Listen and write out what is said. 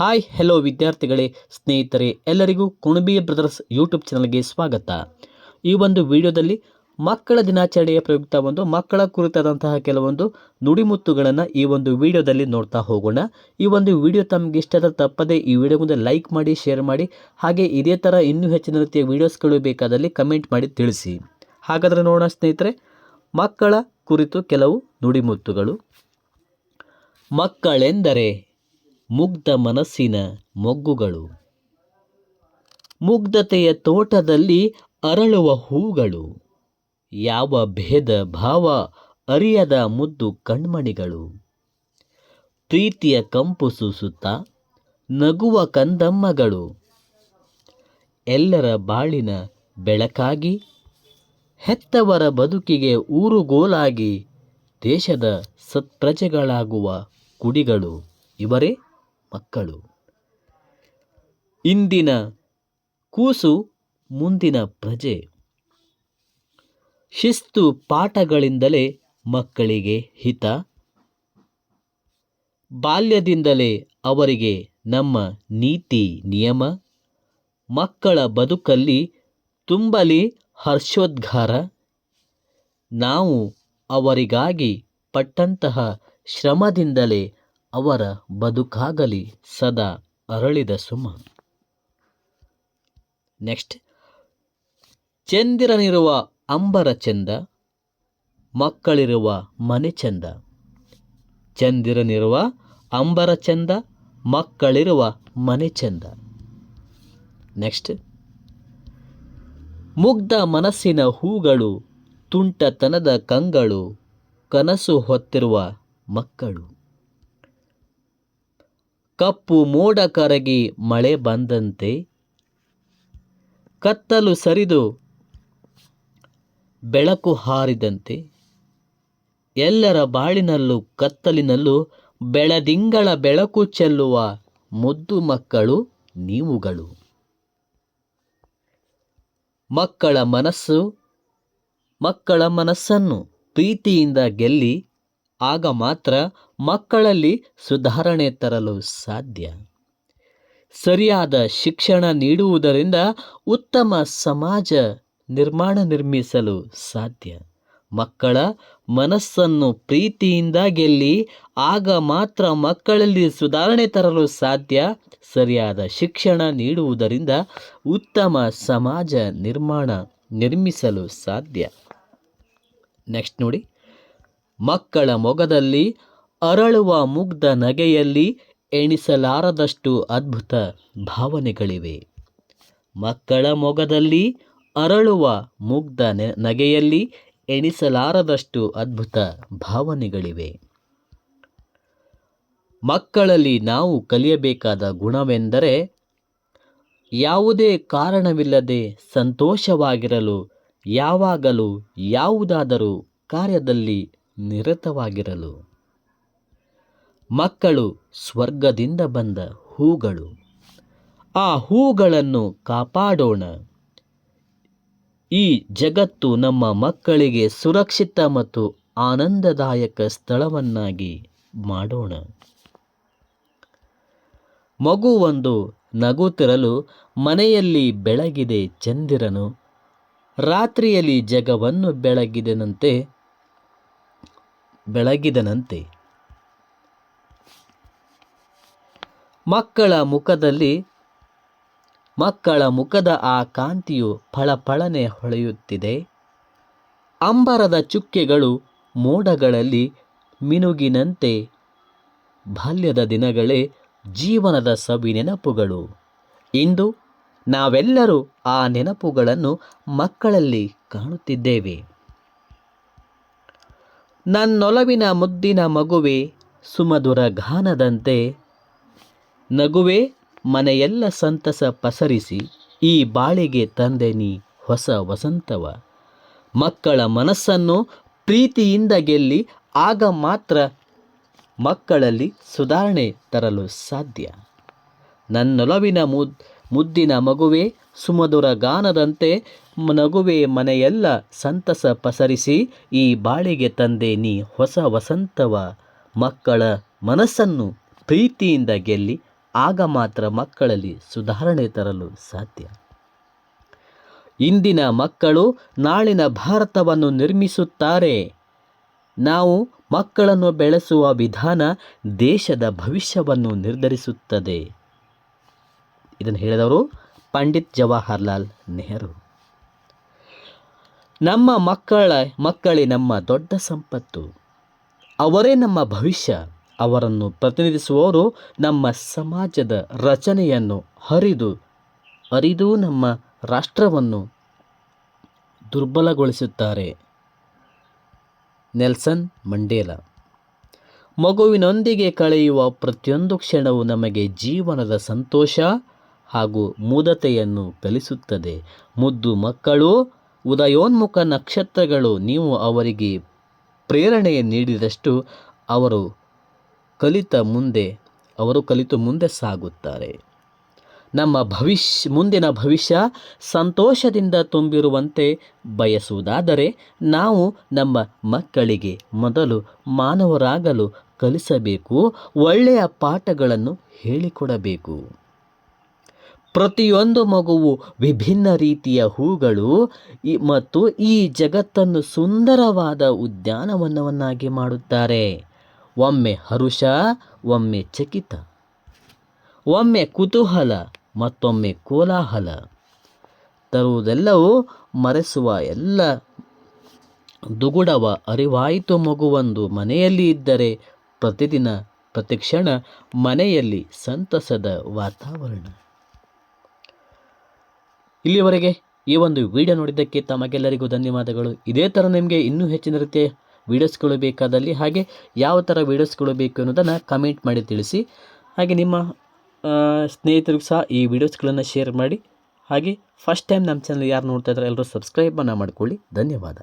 Hi hello ವಿದ್ಯಾರ್ಥಿಗಳೇ, ಸ್ನೇಹಿತರೆ, ಎಲ್ಲರಿಗೂ ಕುಣಬಿ ಬ್ರದರ್ಸ್ ಯೂಟ್ಯೂಬ್ ಚಾನಲ್ಗೆ ಸ್ವಾಗತ. ಈ ಒಂದು ವಿಡಿಯೋದಲ್ಲಿ ಮಕ್ಕಳ ದಿನಾಚರಣೆಯ ಪ್ರಯುಕ್ತ ಒಂದು, ಮಕ್ಕಳ ಕುರಿತಾದಂತಹ ಕೆಲವೊಂದು ನುಡಿಮುತ್ತುಗಳನ್ನು ಈ ಒಂದು ವಿಡಿಯೋದಲ್ಲಿ ನೋಡ್ತಾ ಹೋಗೋಣ. ಈ ಒಂದು ವಿಡಿಯೋ ತಮಗೆ ಇಷ್ಟದ ತಪ್ಪದೆ ಈ ವಿಡಿಯೋ ಮುಂದೆ ಲೈಕ್ ಮಾಡಿ, ಶೇರ್ ಮಾಡಿ, ಹಾಗೆ ಇದೇ ಥರ ಇನ್ನೂ ಹೆಚ್ಚಿನ ರೀತಿಯ ವಿಡಿಯೋಸ್ಗಳು ಬೇಕಾದಲ್ಲಿ ಕಮೆಂಟ್ ಮಾಡಿ ತಿಳಿಸಿ. ಹಾಗಾದರೆ ನೋಡೋಣ ಸ್ನೇಹಿತರೆ, ಮಕ್ಕಳ ಕುರಿತು ಕೆಲವು ನುಡಿಮುತ್ತುಗಳು. ಮಕ್ಕಳೆಂದರೆ ಮುಗ್ಧ ಮನಸ್ಸಿನ ಮೊಗ್ಗುಗಳು. ಮುಗ್ಧತೆಯ ತೋಟದಲ್ಲಿ ಅರಳುವ ಹೂಗಳು. ಯಾವ ಭೇದ ಭಾವ ಅರಿಯದ ಮುದ್ದು ಕಣ್ಮಣಿಗಳು. ಪ್ರೀತಿಯ ಕಂಪು ಸೂಸುತ್ತ ನಗುವ ಕಂದಮ್ಮಗಳು. ಎಲ್ಲರ ಬಾಳಿನ ಬೆಳಕಾಗಿ, ಹೆತ್ತವರ ಬದುಕಿಗೆ ಊರುಗೋಲಾಗಿ ದೇಶದ ಸತ್ಪ್ರಜೆಗಳಾಗುವ ಕುಡಿಗಳು ಇವರೇ? ಮಕ್ಕಳು. ಇಂದಿನ ಕೂಸು ಮುಂದಿನ ಪ್ರಜೆ. ಶಿಸ್ತು ಪಾಠಗಳಿಂದಲೇ ಮಕ್ಕಳಿಗೆ ಹಿತ. ಬಾಲ್ಯದಿಂದಲೇ ಅವರಿಗೆ ನಮ್ಮ ನೀತಿ ನಿಯಮ. ಮಕ್ಕಳ ಬದುಕಲ್ಲಿ ತುಂಬಲಿ ಹರ್ಷೋದ್ಗಾರ. ನಾವು ಅವರಿಗಾಗಿ ಪಟ್ಟಂತಹ ಶ್ರಮದಿಂದಲೇ ಅವರ ಬದುಕಾಗಲಿ ಸದಾ ಅರಳಿದ ಸುಮ. ನೆಕ್ಸ್ಟ್. ಚಂದಿರನಿರುವ ಅಂಬರ ಚಂದ, ಮಕ್ಕಳಿರುವ ಮನೆ ಚಂದ. ಚಂದಿರನಿರುವ ಅಂಬರ ಚಂದ, ಮಕ್ಕಳಿರುವ ಮನೆ ಚಂದ. ನೆಕ್ಸ್ಟ್. ಮುಗ್ಧ ಮನಸ್ಸಿನ ಹೂಗಳು, ತುಂಟತನದ ಕಂಗಳು, ಕನಸು ಹೊತ್ತಿರುವ ಮಕ್ಕಳು. ಕಪ್ಪು ಮೋಡ ಕರಗಿ ಮಳೆ ಬಂದಂತೆ ಕತ್ತಲು ಸರಿದು ಬೆಳಕು ಹಾರಿದಂತೆ ಎಲ್ಲರ ಬಾಳಿನಲ್ಲೂ ಕತ್ತಲಿನಲ್ಲೂ ಬೆಳದಿಂಗಳ ಬೆಳಕು ಚೆಲ್ಲುವ ಮುದ್ದು ಮಕ್ಕಳು ನೀವುಗಳು. ಮಕ್ಕಳ ಮನಸ್ಸು ಮಕ್ಕಳ ಮನಸ್ಸನ್ನು ಪ್ರೀತಿಯಿಂದ ಗೆಲ್ಲಿ ಆಗ ಮಾತ್ರ ಮಕ್ಕಳಲ್ಲಿ ಸುಧಾರಣೆ ತರಲು ಸಾಧ್ಯ. ಸರಿಯಾದ ಶಿಕ್ಷಣ ನೀಡುವುದರಿಂದ ಉತ್ತಮ ಸಮಾಜ ನಿರ್ಮಾಣ ನಿರ್ಮಿಸಲು ಸಾಧ್ಯ. ಮಕ್ಕಳ ಮನಸ್ಸನ್ನು ಪ್ರೀತಿಯಿಂದ ಗೆಲ್ಲಿ ಆಗ ಮಾತ್ರ ಮಕ್ಕಳಲ್ಲಿ ಸುಧಾರಣೆ ತರಲು ಸಾಧ್ಯ. ಸರಿಯಾದ ಶಿಕ್ಷಣ ನೀಡುವುದರಿಂದ ಉತ್ತಮ ಸಮಾಜ ನಿರ್ಮಾಣ ನಿರ್ಮಿಸಲು ಸಾಧ್ಯ. ನೆಕ್ಸ್ಟ್ ನೋಡಿ. ಮಕ್ಕಳ ಮೊಗದಲ್ಲಿ ಅರಳುವ ಮುಗ್ಧ ನಗೆಯಲ್ಲಿ ಎಣಿಸಲಾರದಷ್ಟು ಅದ್ಭುತ ಭಾವನೆಗಳಿವೆ. ಮಕ್ಕಳ ಮೊಗದಲ್ಲಿ ಅರಳುವ ಮುಗ್ಧ ನಗೆಯಲ್ಲಿ ಎಣಿಸಲಾರದಷ್ಟು ಅದ್ಭುತ ಭಾವನೆಗಳಿವೆ. ಮಕ್ಕಳಲ್ಲಿ ನಾವು ಕಲಿಯಬೇಕಾದ ಗುಣವೆಂದರೆ ಯಾವುದೇ ಕಾರಣವಿಲ್ಲದೆ ಸಂತೋಷವಾಗಿರಲು, ಯಾವಾಗಲೂ ಯಾವುದಾದರೂ ಕಾರ್ಯದಲ್ಲಿ ನಿರತವಾಗಿರಲು. ಮಕ್ಕಳು ಸ್ವರ್ಗದಿಂದ ಬಂದ ಹೂಗಳು. ಆ ಹೂಗಳನ್ನು ಕಾಪಾಡೋಣ. ಈ ಜಗತ್ತು ನಮ್ಮ ಮಕ್ಕಳಿಗೆ ಸುರಕ್ಷಿತ ಮತ್ತು ಆನಂದದಾಯಕ ಸ್ಥಳವನ್ನಾಗಿ ಮಾಡೋಣ. ಮಗು ಒಂದು ನಗುತ್ತಿರಲು ಮನೆಯಲ್ಲಿ ಬೆಳಗಿದೆ ಚಂದಿರನು. ರಾತ್ರಿಯಲ್ಲಿ ಜಗವನ್ನು ಬೆಳಗಿದನಂತೆ ಬೆಳಗಿದನಂತೆ. ಮಕ್ಕಳ ಮುಖದಲ್ಲಿ, ಮಕ್ಕಳ ಮುಖದ ಆ ಕಾಂತಿಯು ಫಳಫಳನೆ ಹೊಳೆಯುತ್ತಿದೆ. ಅಂಬರದ ಚುಕ್ಕೆಗಳು ಮೋಡಗಳಲ್ಲಿ ಮಿನುಗಿನಂತೆ ಬಾಲ್ಯದ ದಿನಗಳೇ ಜೀವನದ ಸವಿ ನೆನಪುಗಳು ಇಂದು ನಾವೆಲ್ಲರೂ ಆ ನೆನಪುಗಳನ್ನು ಮಕ್ಕಳಲ್ಲಿ ಕಾಣುತ್ತಿದ್ದೇವೆ. ನನ್ನೊಲವಿನ ಮುದ್ದಿನ ಮಗುವೆ ಸುಮಧುರ ಗಾನದಂತೆ ನಗುವೆ ಮನೆಯೆಲ್ಲ ಸಂತಸ ಪಸರಿಸಿ, ಈ ಬಾಳಿಗೆ ತಂದೆ ನೀ ಹೊಸ ವಸಂತವ. ಮಕ್ಕಳ ಮನಸ್ಸನ್ನು ಪ್ರೀತಿಯಿಂದ ಗೆಲ್ಲಿ, ಆಗ ಮಾತ್ರ ಮಕ್ಕಳಲ್ಲಿ ಸುಧಾರಣೆ ತರಲು ಸಾಧ್ಯ. ನನ್ನೊಲವಿನ ಮುದ್, ಮುದ್ದಿನ ಮಗುವೆ, ಸುಮಧುರ ಗಾನದಂತೆ ನಗುವೆ ಮನೆಯೆಲ್ಲ ಸಂತಸ ಪಸರಿಸಿ, ಈ ಬಾಳಿಗೆ ತಂದೆ ನೀ ಹೊಸ ವಸಂತವ. ಮಕ್ಕಳ ಮನಸ್ಸನ್ನು ಪ್ರೀತಿಯಿಂದ ಗೆಲ್ಲಿ ಆಗ ಮಾತ್ರ ಮಕ್ಕಳಲ್ಲಿ ಸುಧಾರಣೆ ತರಲು ಸಾಧ್ಯ. ಇಂದಿನ ಮಕ್ಕಳು ನಾಳಿನ ಭಾರತವನ್ನು ನಿರ್ಮಿಸುತ್ತಾರೆ. ನಾವು ಮಕ್ಕಳನ್ನು ಬೆಳೆಸುವ ವಿಧಾನ ದೇಶದ ಭವಿಷ್ಯವನ್ನು ನಿರ್ಧರಿಸುತ್ತದೆ. ಇದನ್ನು ಹೇಳಿದವರು ಪಂಡಿತ್ ಜವಾಹರ್ಲಾಲ್ ನೆಹರು. ನಮ್ಮ ಮಕ್ಕಳ ಮಕ್ಕಳೇ ನಮ್ಮ ದೊಡ್ಡ ಸಂಪತ್ತು. ಅವರೇ ನಮ್ಮ ಭವಿಷ್ಯ. ಅವರನ್ನು ಪ್ರತಿನಿಧಿಸುವವರು ನಮ್ಮ ಸಮಾಜದ ರಚನೆಯನ್ನು ಹರಿದು ಹರಿದು ನಮ್ಮ ರಾಷ್ಟ್ರವನ್ನು ದುರ್ಬಲಗೊಳಿಸುತ್ತಾರೆ. Nelson Mandela. ಮಗುವಿನೊಂದಿಗೆ ಕಳೆಯುವ ಪ್ರತಿಯೊಂದು ಕ್ಷಣವು ನಮಗೆ ಜೀವನದ ಸಂತೋಷ ಹಾಗೂ ಮುದತೆಯನ್ನು ಕಲಿಸುತ್ತದೆ. ಮುದ್ದು ಮಕ್ಕಳು, ಉದಯೋನ್ಮುಖ ನಕ್ಷತ್ರಗಳು ನೀವು ಅವರಿಗೆ ಪ್ರೇರಣೆ ನೀಡಿದಷ್ಟು ಅವರು ಕಲಿತ ಮುಂದೆ, ಅವರು ಕಲಿತು ಮುಂದೆ ಸಾಗುತ್ತಾರೆ. ನಮ್ಮ ಭವಿಷ್ಯ ಮುಂದಿನ ಭವಿಷ್ಯ ಸಂತೋಷದಿಂದ ತುಂಬಿರುವಂತೆ ಬಯಸುವುದಾದರೆ, ನಾವು ನಮ್ಮ ಮಕ್ಕಳಿಗೆ ಮೊದಲು ಮಾನವರಾಗಲು ಕಲಿಸಬೇಕು, ಒಳ್ಳೆಯ ಪಾಠಗಳನ್ನು ಹೇಳಿಕೊಡಬೇಕು. ಪ್ರತಿಯೊಂದು ಮಗುವು ವಿಭಿನ್ನ ರೀತಿಯ ಹೂಗಳು ಮತ್ತು ಈ ಜಗತ್ತನ್ನು ಸುಂದರವಾದ ಉದ್ಯಾನವನವನ್ನಾಗಿ ಮಾಡುತ್ತಾರೆ. ಒಮ್ಮೆ ಹರುಷ, ಒಮ್ಮೆ ಚಕಿತ. ಒಮ್ಮೆ ಕುತೂಹಲ, ಮತ್ತೊಮ್ಮೆ ಕೋಲಾಹಲ. ತರುವುದೆಲ್ಲವೂ ಮರೆಸುವ ಎಲ್ಲ ದುಗುಡವ ಅರಿವಾಯಿತು ಮಗುವೊಂದು ಮನೆಯಲ್ಲಿ ಇದ್ದರೆ ಪ್ರತಿದಿನ, ಪ್ರತಿಕ್ಷಣ ಮನೆಯಲ್ಲಿ ಸಂತಸದ ವಾತಾವರಣ. ಇಲ್ಲಿವರೆಗೆ ಈ ಒಂದು ವಿಡಿಯೋ ನೋಡಿದ್ದಕ್ಕೆ ತಮಗೆಲ್ಲರಿಗೂ ಧನ್ಯವಾದಗಳು. ಇದೇ ಥರ ನಿಮಗೆ ಇನ್ನೂ ಹೆಚ್ಚಿನ ರೀತಿಯ ವೀಡಿಯೋಸ್ಗಳು ಬೇಕಾದಲ್ಲಿ ಹಾಗೆ ಯಾವ ಥರ ವೀಡಿಯೋಸ್ಗಳು ಬೇಕು ಅನ್ನೋದನ್ನು ಕಮೆಂಟ್ ಮಾಡಿ ತಿಳಿಸಿ. ಹಾಗೆ ನಿಮ್ಮ ಸ್ನೇಹಿತರಿಗೂ ಸಹ ಈ ವಿಡಿಯೋಸ್ಗಳನ್ನು ಶೇರ್ ಮಾಡಿ. ಹಾಗೆ ಫಸ್ಟ್ ಟೈಮ್ ನಮ್ಮ ಚಾನಲ್ ಯಾರು ನೋಡ್ತಾ ಇದ್ದಾರೆ ಎಲ್ಲರೂ ಸಬ್ಸ್ಕ್ರೈಬನ್ನು ಮಾಡಿಕೊಳ್ಳಿ. ಧನ್ಯವಾದ.